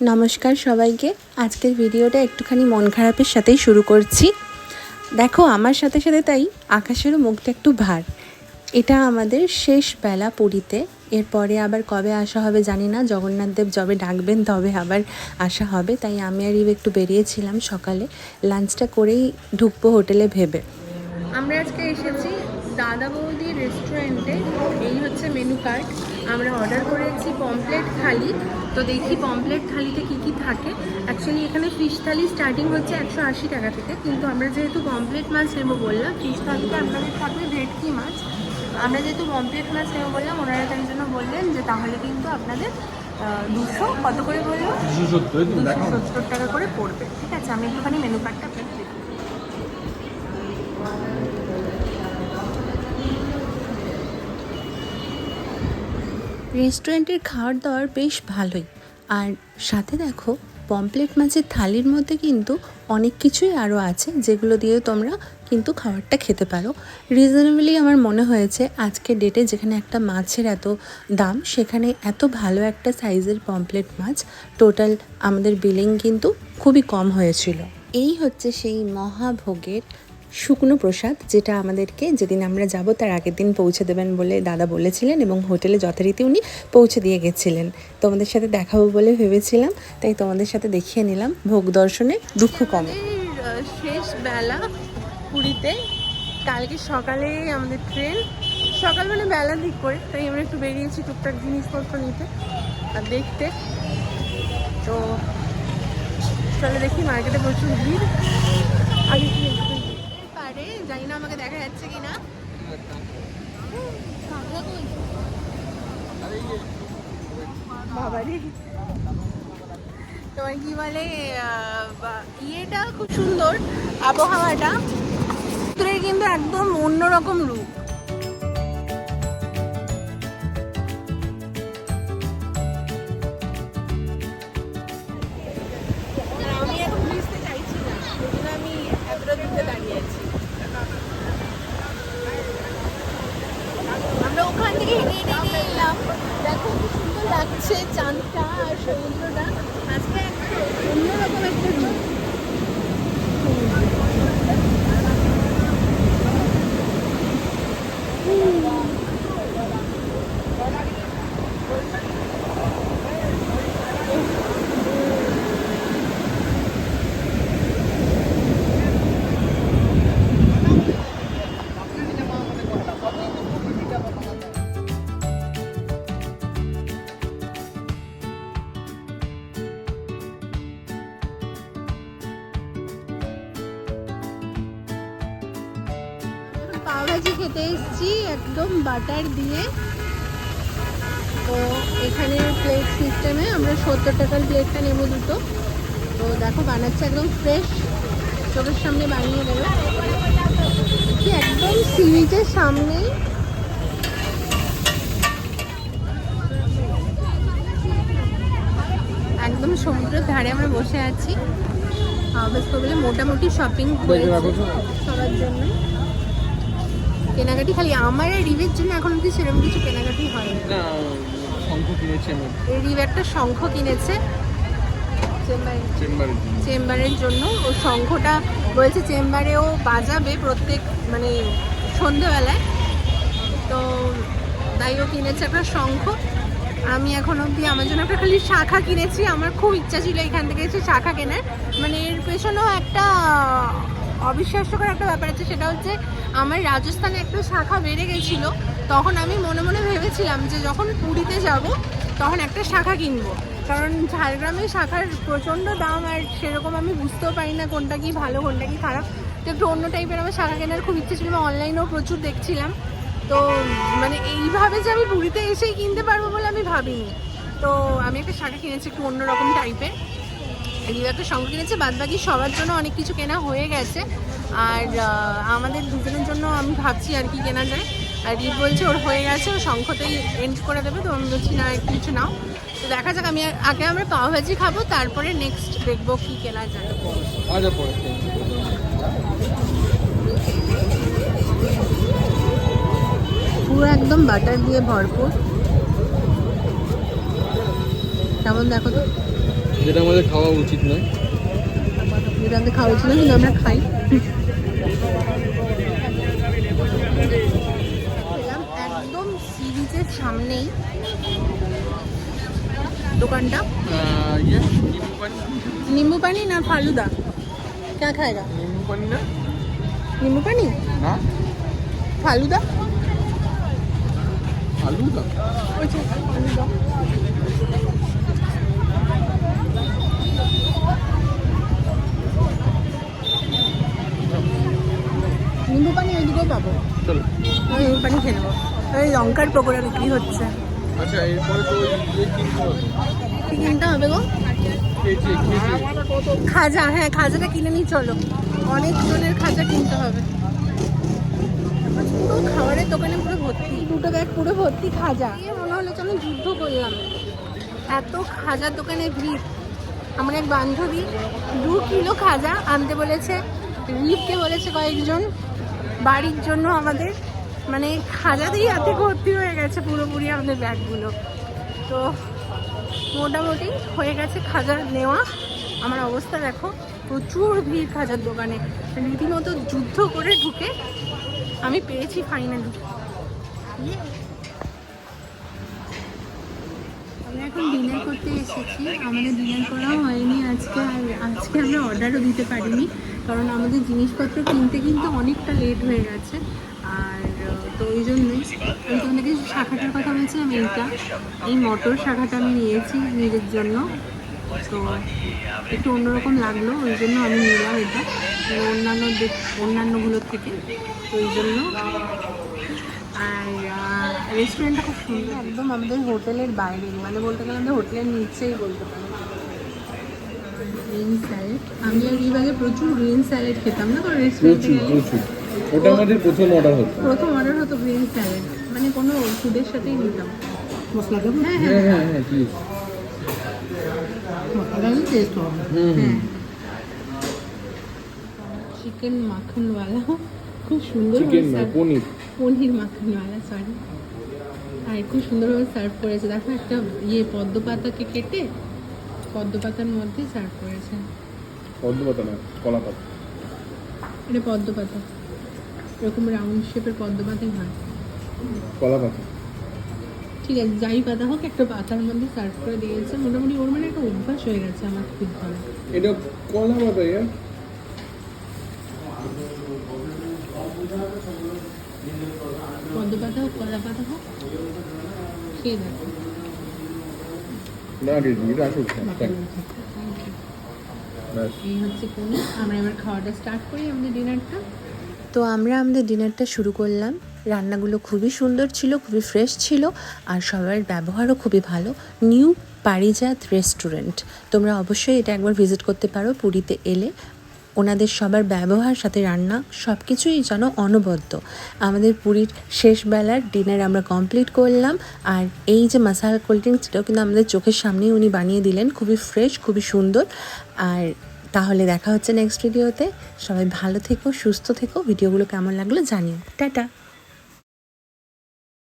নমস্কার সবাইকে। আজকের ভিডিওটা একটুখানি মন খারাপের সাথেই শুরু করছি। দেখো, আমার সাথে সাথে তাই আকাশেরও মুখটা একটু ভার। এটা আমাদের শেষ বেলা পুরীতে। এরপরে আবার কবে আসা হবে জানি না। জগন্নাথদেব যবে ডাকবেন, তবে আবার আসা হবে। তাই আমি আর ইভ একটু বেরিয়েছিলাম সকালে। লাঞ্চটা করেই ঢুকবো হোটেলে ভেবে। আমরা আজকে এসেছি দাদা বৌদি রেস্টুরেন্টে এই হচ্ছে মেনু কার্ড আমরা অর্ডার করেছি পমপ্লেট থালি। তো দেখি পমপ্লেট থালিতে কি কি থাকে। অ্যাকচুয়ালি এখানে ফিশ থালি স্টার্টিং হচ্ছে একশো আশি টাকা থেকে। কিন্তু আমরা যেহেতু পমপ্লেট মাছ নেব বললাম ফিশ থালিতে আপনাদের থাকবে ভেটকি মাছ। আমরা যেহেতু পমপ্লেট মাছ নেব বললাম ওনারা তার জন্য বললেন যে তাহলে কিন্তু আপনাদের দুশো কত করে বলল? দুশো সত্তর টাকা করে পড়বে। ঠিক আছে আমি একটুখানি মেনু কার্ডটা দেখি রেস্টুরেন্টের খাওয়ার দাওয়ার বেশ ভালোই। আর সাথে দেখো পমপ্লেট মাছের থালির মধ্যে কিন্তু অনেক কিছুই আরও আছে, যেগুলো দিয়ে তোমরা কিন্তু খাবারটা খেতে পারো। রিজনেবলি আমার মনে হয়েছে আজকের ডেটে যেখানে একটা মাছের এত দাম, সেখানে এত ভালো একটা সাইজের পমপ্লেট মাছ টোটাল আমাদের বিলিং কিন্তু খুবই কম হয়েছিল। এই হচ্ছে সেই মহাভোগের শুকনো প্রসাদ, যেটা আমাদেরকে যেদিন আমরা যাব তার আগের দিন পৌঁছে দেবেন বলে দাদা বলেছিলেন এবং হোটেলে যথারীতি উনি পৌঁছে দিয়ে গেছিলেন। তোমাদের সাথে দেখাবো বলে ভেবেছিলাম, তাই তোমাদের সাথে দেখিয়ে নিলাম ভোগ দর্শনে দুঃখ কমে। শেষ বেলা পুরীতে, কালকে সকালে আমাদের ট্রেন সকাল মানে বেলা দিক করে, তাই আমরা একটু বেরিয়েছি টুকটাক জিনিসপত্র নিতে আর দেখতে। তো চলে দেখি মার্কেটে প্রচুর ভিড়। আগে কি একটু পারে জানি না আমাকে দেখা যাচ্ছে কি না বাবারে। তোমার কি বলে ইয়েটা খুব সুন্দর আবহাওয়াটা। কিন্তু একদম অন্যরকম রূপ। দেখো সুন্দর লাগছে চাঁদটা আর সমুদ্রটা। আজকে একটা অন্যরকম একটা রূপ পাওভাজি খেতে এসেছি একদম বাটার দিয়ে। তো এখানে প্লেট সিস্টেমে আমরা সত্তর টাকার প্লেটটা নেব দুটো। তো দেখো বানাচ্ছে একদম ফ্রেশ চোখের সামনে বানিয়ে দেবে। একদম সি বিচের সামনেই একদম সমুদ্রের ধারে আমরা বসে আছি। বেশ বলে মোটামুটি শপিং হয়েছে সবার জন্য। কেনাকাটি খালি আমার রিভের জন্য এখন অব্দি সেরকম কিছু কেনাকাটি হয়নি। না শঙ্খ কিনেছি রিভ একটা শঙ্খ কিনেছে চেম্বারে চেম্বারে চেম্বারের জন্য। ও শঙ্খটা বলছে চেম্বারেও বাজাবে প্রত্যেক মানে সন্ধেবেলায় তো তাই ও কিনেছে একটা শঙ্খ। আমি এখন অবধি আমার জন্য একটা খালি শাখা কিনেছি। আমার খুব ইচ্ছা ছিল এখান থেকে এসে শাখা কেনার। মানে এর পেছনেও একটা অবিশ্বাস্যকর একটা ব্যাপার আছে, সেটা হচ্ছে আমার রাজস্থানে একটা শাখা বেড়ে গেছিল, তখন আমি মনে মনে ভেবেছিলাম যে যখন পুরীতে যাব, তখন একটা শাখা কিনবো। কারণ ঝাড়গ্রামে শাখার প্রচণ্ড দাম আর সেরকম আমি বুঝতেও পারি না কোনটা কি ভালো, কোনটা কি খারাপ। তো একটু অন্য টাইপের আমার শাখা কেনার খুব ইচ্ছে ছিল অনলাইনেও প্রচুর দেখছিলাম। তো মানে এইভাবে যে আমি পুরীতে এসেই কিনতে পারব বলে আমি ভাবিনি। তো আমি একটা শাখা কিনেছি একটু অন্যরকম টাইপের একটা সঙ্গে কিনেছে বাদ বাকি সবার জন্য অনেক কিছু কেনা হয়ে গেছে। আর আমাদের দুজনের জন্য আমি ভাবছি আর কি কেনা যায়। আর রিপ বলছে ওর হয়ে গেছে ও শঙ্খতেই এন্ড করে দেবে তো আমি বলছি না কিছু নাও। তো দেখা যাক আমি আগে আমরা পাও ভাজি খাব তারপরে নেক্সট দেখব কি কেনা যায়। আচ্ছা পুরো একদম বাটার দিয়ে ভরপুর। কেমন দেখো তো? যেটা আমাদের খাওয়া উচিত নয় যেটা আমাদের খাওয়া উচিত না কিন্তু আমরা খাই এলাম একদম সি বিচের সামনেই দোকানটা আহ, ইয়ে নিম্বু পানি नींबू पानी ना फालूदा क्या खाएगा নিম্বু পানি না नींबू पानी না फालूदा আলু না अच्छा फालूदा পানি পাবো আমি নিম্বু পানি খেয়ে নেব। ওই লঙ্কার পকোড়া বিক্রি হচ্ছে। আচ্ছা কি কিনতে হবে? গো? খাজা হ্যাঁ খাজাটা কিনে নিই চলো। অনেক জনের খাজা কিনতে হবে। পুরো খাবারের দোকানে পুরো ভর্তি। দুটো ব্যাগ পুরো ভর্তি খাজা। মনে হলো যেন যুদ্ধ করলাম। এত খাজার দোকানে ভিড়। আমার এক বান্ধবী দু কিলো খাজা আনতে বলেছে রিপকে বলেছে কয়েকজন। বাড়ির জন্য আমাদের মানে খাজা দিয়ে এত ভর্তি হয়ে গেছে পুরোপুরি আমাদের ব্যাগগুলো। তো মোটামুটি হয়ে গেছে খাজার নেওয়া। আমার অবস্থা দেখো, প্রচুর ভিড় খাজার দোকানে। রীতিমতো যুদ্ধ করে ঢুকে আমি পেয়েছি ফাইনালি আমরা এখন ডিনার করতে এসেছি। আমাদের ডিনার করা হয়নি আজকে, আর আজকে আমরা অর্ডারও দিতে পারিনি। কারণ আমাদের জিনিসপত্র কিনতে কিনতে অনেকটা লেট হয়ে গেছে। আর, তো ওই জন্যই আমি তোমাদেরকে শাখাটার কথা বলছিলাম, এইটা, এই মটর শাখাটা আমি নিয়েছি নিজের জন্য। তো একটু অন্যরকম লাগল, ওই জন্য আমি নিলাম এটা, অন্যান্য অন্যান্যগুলোর থেকে ওই জন্য। আর রেস্টুরেন্টটা খুব সুন্দর, একদম আমাদের হোটেলের বাইরে মানে বলতে গেলে আমাদের হোটেলের নিচেই বলতে পারো। Green salad. আমি আর বিভাগে প্রচুর গ্রিন স্যালাড খেতাম না কারণ রেস্টুরেন্টে প্রচুর প্রচুর। ওটা আমাদের প্রথম অর্ডার হতো। প্রথম অর্ডার হতো গ্রিন স্যালাড। মানে কোনো ফুডের সাথেই নিতাম। মশলা দেবো? হ্যাঁ হ্যাঁ। হ্যাঁ হ্যাঁ হ্যাঁ প্লিজ মশলা টেস্ট হবে। চিকেন মাখনওয়ালা। খুব সুন্দর চিকেন না পনির পনির মাখনওয়ালা সরি আর খুব সুন্দরভাবে সার্ভ করেছে। দেখো একটা ইয়ে পদ্ম পাতাকে কেটে পদ্ম পাতার মধ্যে সার্ভ করেছেন। পদ্ম পাতা না কলা পাতা এটা পদ্ম পাতা এরকম রাউন্ড শেপের পদ্ম পাতাই হয়। কলা পাতা ঠিক আছে যাই পাতা হোক একটা পাতার মধ্যে সার্ভ করে দিয়েছে। মোটামুটি ওর মানে একটা অভ্যাস হয়ে গেছে আমার খুব ভালো। এটা কলা পাতা ইয়ার পদ্ম পাতা হোক কলা পাতা হোক খেয়ে দেখো। স্টার্ট করি আমাদের ডিনারটা তো আমরা আমাদের ডিনারটা শুরু করলাম। রান্নাগুলো খুবই সুন্দর ছিল, খুবই ফ্রেশ ছিল, আর সবার ব্যবহারও খুবই ভালো। নিউ পারিজাত রেস্টুরেন্ট তোমরা অবশ্যই এটা একবার ভিজিট করতে পারো পুরীতে এলে। ওনাদের সবার ব্যবহার, সাথে রান্না সব কিছুই যেন অনবদ্য। আমাদের পুরীর শেষবেলার ডিনার আমরা কমপ্লিট করলাম। আর এই যে মাসাল কোল্ড ড্রিঙ্কস সেটাও কিন্তু আমাদের চোখের সামনেই উনি বানিয়ে দিলেন। খুবই ফ্রেশ খুবই সুন্দর। আর তাহলে দেখা হচ্ছে নেক্সট ভিডিওতে সবাই ভালো থেকো, সুস্থ থেকো। ভিডিওগুলো কেমন লাগল জানিও। টাটা!